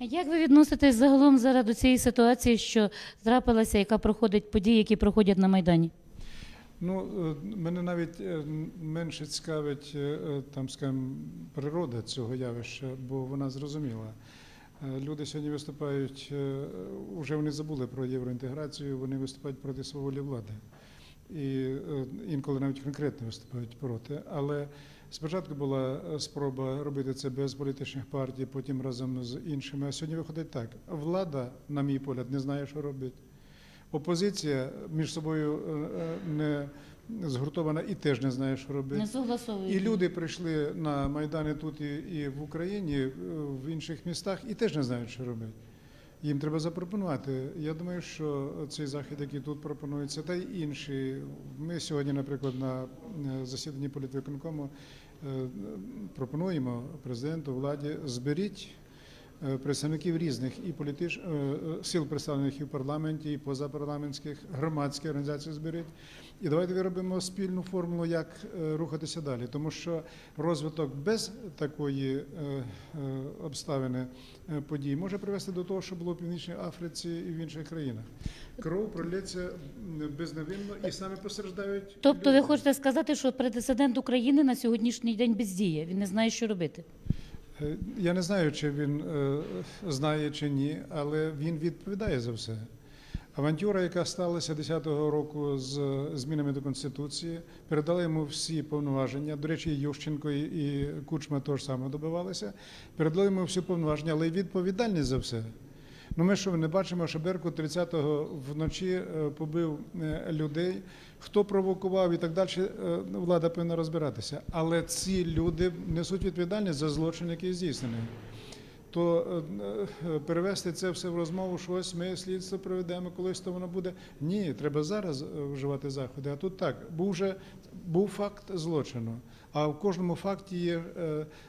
Як ви відноситесь загалом зараз до цієї ситуації, що трапилася, яка проходить події, які проходять на Майдані? Ну, е, мене навіть е, менше цікавить е, там, скажімо, природа цього явища, бо вона зрозуміла. Люди сьогодні виступають, вже вони забули про євроінтеграцію, вони виступають проти сваволі влади. І інколи навіть конкретно виступають проти. Але спочатку була е, спроба робити це без політичних партій, потім разом з іншими. А сьогодні виходить так: влада, на мій погляд, не знає, що робить. Опозиція між собою е, е, не згуртована і теж не знає, що робити. Не. І люди прийшли на Майдани тут і, в Україні, в інших містах, і теж не знають, що робити. Їм треба запропонувати. Я думаю, що цей захід, який тут пропонується, та й інші. Ми сьогодні, наприклад, на засіданні політвиконкому пропонуємо президенту владі зберіть е, представників різних і політич... е, е, сил представлених і в парламенті, і позапарламентських громадських організацій зберіть. І давайте виробимо спільну формулу, як е, рухатися далі, тому що розвиток без такої е, е, обставини е, подій може привести до того, що було в Північній Африці і в інших країнах. Кров пролється безневинно і саме постраждають. Тобто ви хочете сказати, що президент України на сьогоднішній день бездіє, він не знає, що робити. Е, Я не знаю, чи він е, знає чи ні, але він відповідає за все. Авантюра, яка сталася 10-го року з змінами до Конституції, передала йому всі повноваження. До речі, Ющенко і Кучма теж саме добивалися. Передали йому всі повноваження, але й відповідальність за все. Ну ми що не бачимо, що Беркут 30-го вночі е, побив е, людей. Хто провокував і так далі, е, влада повинна розбиратися. Але ці люди несуть відповідальність за злочин, який здійснений. То перевести це все в розмову, що ось ми слідство проведемо, колись то воно буде. Ні, треба зараз вживати заходи. А тут так, був вже був факт злочину. А в кожному факті є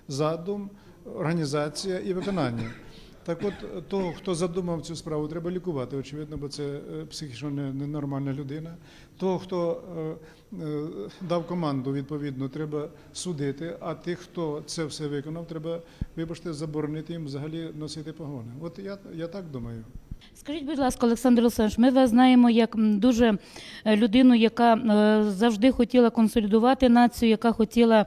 задум, організація і виконання. Так от того, хто задумав цю справу, треба лікувати, очевидно, бо це е, психічно ненормальна людина. Того, хто е, е, дав команду, відповідно, треба судити, а тих, хто це все виконав, треба, вибачте, заборонити їм взагалі носити погони. От я, я так думаю. Скажіть, будь ласка, Олександр Олександрович, ми вас знаємо як дуже е, людину, яка е, завжди хотіла консолідувати націю, яка хотіла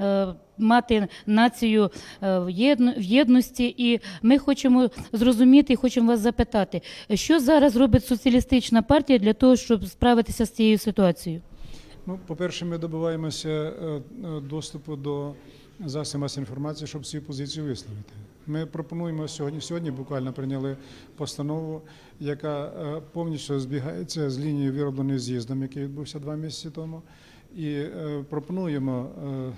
е, мати націю в єдно- єдності. І ми хочемо зрозуміти і хочемо вас запитати, що зараз робить соціалістична партія для того, щоб справитися з цією ситуацією? Ну, по-перше, ми добиваємося доступу до засобів масової інформації, щоб свою позицію висловити. Ми пропонуємо сьогодні. Сьогодні буквально прийняли постанову, яка е, повністю збігається з лінією виробленої з'їздом, який відбувся два місяці тому. І е, пропонуємо, е,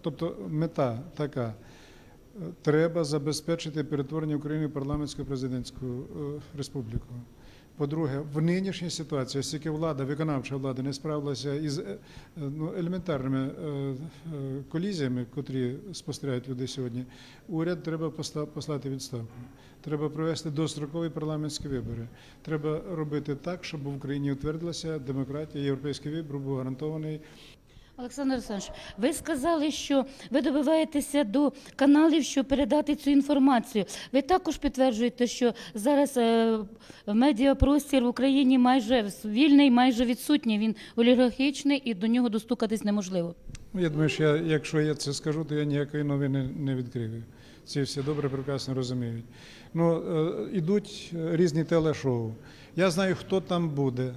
тобто мета така. Треба забезпечити перетворення України в парламентську президентську е, республіку. По-друге, в нинішній ситуації, оскільки влада, виконавча влада не справилася із е, ну, елементарними е, колізіями, котрі спостерігають люди сьогодні, уряд треба послати відставку. Треба провести дострокові парламентські вибори. Треба робити так, щоб в Україні утвердилася демократія, європейський вибір був гарантований. Олександр Олександрович, ви сказали, що ви добиваєтеся до каналів, щоб передати цю інформацію. Ви також підтверджуєте, що зараз е, медіапростір в Україні майже вільний, майже відсутній. Він олігархічний і до нього достукатись неможливо. Ну, я думаю, що я, якщо я це скажу, то я ніякої новини не відкрию. Ці всі добре, прекрасно розуміють. Ну, е, ідуть е, різні телешоу. Я знаю, хто там буде,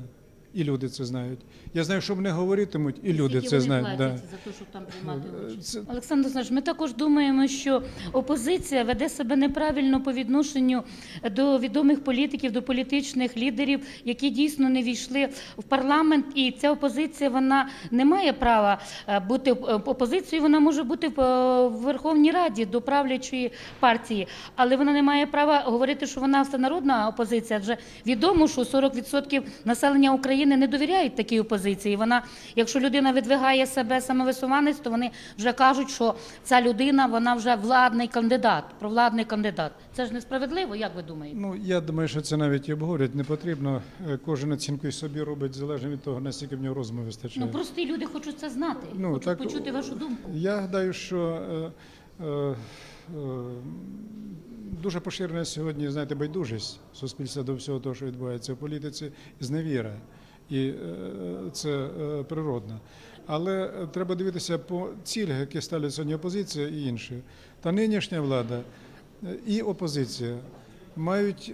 і люди це знають. Я знаю, що вони говоритимуть, і люди це знають. Да. за те, щоб там приймати участь? Це- Олександр Олександрович, ми також думаємо, що опозиція веде себе неправильно по відношенню до відомих політиків, до політичних лідерів, які дійсно не війшли в парламент. І ця опозиція вона не має права е, бути е, опозицією. Вона може бути в е, в Верховній Раді до правлячої партії, але вона не має права говорити, що вона всенародна опозиція. Адже відомо, що 40% населення України не довіряють такій опозиції. Вона, якщо людина видвигає себе самовисуванець, то вони вже кажуть, що ця людина вона вже владний кандидат, провладний кандидат. Це ж несправедливо, як ви думаєте? Ну, я думаю, що це навіть і обговорювати не потрібно. Е, Кожен оцінку і собі робить залежно від того, наскільки в нього розуму вистачає. Ну прості люди хочуть це знати, Ну, хочуть так, почути вашу думку. Я гадаю, що е, е, е, дуже поширена сьогодні, знаєте, байдужість суспільства до всього того, що відбувається в політиці, зневіра. І е, це е, природно. Але е, треба дивитися по цілях, які ставлять сьогодні опозиція і інші. Та нинішня влада і опозиція мають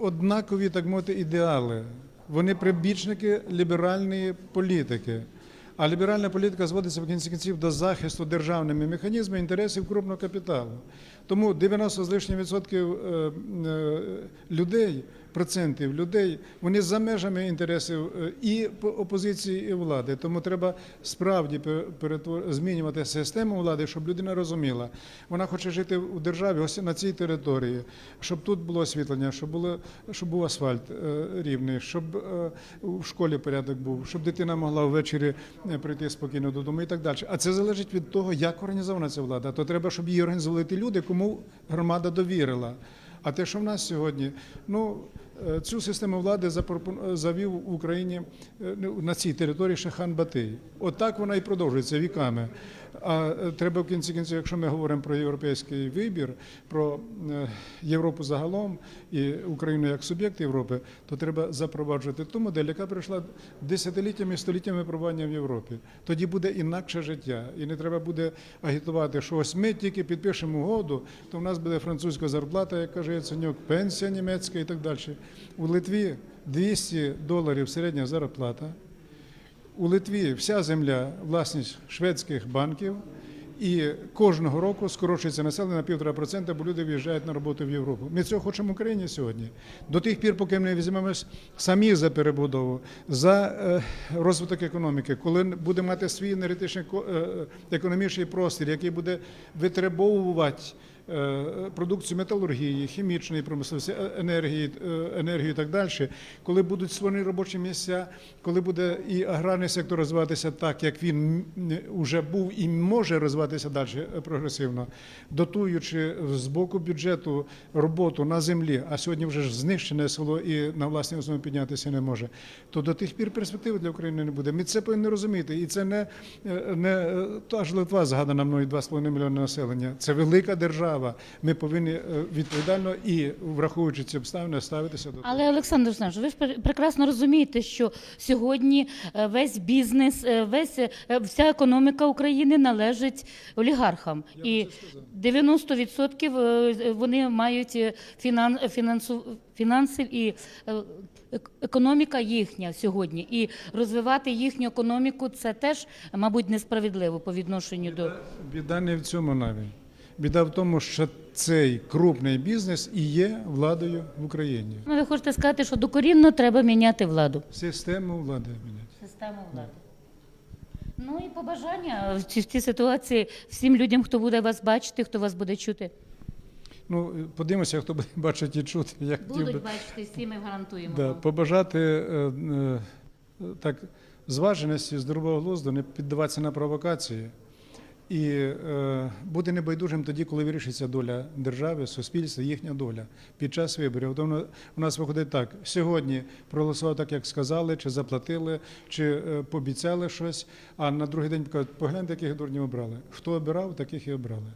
однакові, так мовити, ідеали. Вони прибічники ліберальної політики. А ліберальна політика зводиться в кінці кінців до захисту державними механізмами інтересів крупного капіталу. Тому 90 з лишнім відсотків людей, процентів людей, вони за межами інтересів е, і по- опозиції, і влади. Тому треба справді змінювати систему влади, щоб людина розуміла. Вона хоче жити у державі, ось на цій території, щоб тут було освітлення, щоб було щоб був асфальт е, рівний, щоб е, в школі порядок був, щоб дитина могла ввечері прийти спокійно додому і так далі. А це залежить від того, як організована ця влада. То треба, щоб її організували ті люди, кому громада довірила. А те, що в нас сьогодні, ну е, цю систему влади запропон- завів в Україні е, ну, на цій території Шахан Батий. Отак вона і продовжується віками. А е, треба в кінці кінців, якщо ми говоримо про європейський вибір, про е, Європу загалом і Україну як суб'єкт Європи, то треба запроваджувати ту модель, яка пройшла десятиліттями, століттями пробування в Європі. Тоді буде інакше життя, і не треба буде агітувати, що ось ми тільки підпишемо угоду, то в нас буде французька зарплата, як каже Яценюк, пенсія німецька і так далі. У Литві 200 доларів середня зарплата. У Литві вся земля власність шведських банків, і кожного року скорочується населення на півтора процента, бо люди виїжджають на роботу в Європу. Ми цього хочемо в Україні сьогодні. До тих пір, поки ми не візьмемось самі за перебудову, за е, розвиток економіки, коли будемо мати свій енергетичний е, економічний простір, який буде витребовувати продукцію металургії, хімічної промисловості, е, енергії, е, енергію і так далі, коли будуть створені робочі місця, коли буде і аграрний сектор розвиватися так, як він вже був і може розвиватися далі е, прогресивно, дотуючи з боку бюджету роботу на землі, а сьогодні вже ж знищене село і на власній основі піднятися не може, то до тих пір перспективи для України не буде. Ми це повинні розуміти. І це не, е, не е, та ж Литва згадана мною 2,5 мільйони населення. Це велика держава. Ми повинні е, відповідально і враховуючи ці обставини ставитися до Але Олександр Олександрович, ви ж прекрасно розумієте, що сьогодні е, весь бізнес, е, весь вся економіка України належить олігархам, і 90% е, вони мають фінан, фінансу, фінансів і економіка їхня сьогодні. І розвивати їхню економіку це теж, мабуть, несправедливо по відношенню до. Біда не в цьому навіть. Біда в тому, що цей крупний бізнес і є владою в Україні. Ну, ви хочете сказати, що докорінно треба міняти владу. Систему влади міняти. Систему влади. Ну і побажання в цій, в цій ситуації всім людям, хто буде вас бачити, хто вас буде чути. Ну, подивимося, хто буде бачити і чути. Я хотів би Будуть бачити, всі ми гарантуємо. да, вам. побажати е, е, так, зваженості, здорового глузду, не піддаватися на провокації. І е, бути небайдужим тоді, коли вирішиться доля держави, суспільства, їхня доля під час виборів. Тому у нас виходить так: сьогодні проголосував так, як сказали, чи заплатили, чи е, пообіцяли щось. А на другий день кажуть, погляньте, яких дурнів обрали. Хто обирав, таких і обрали.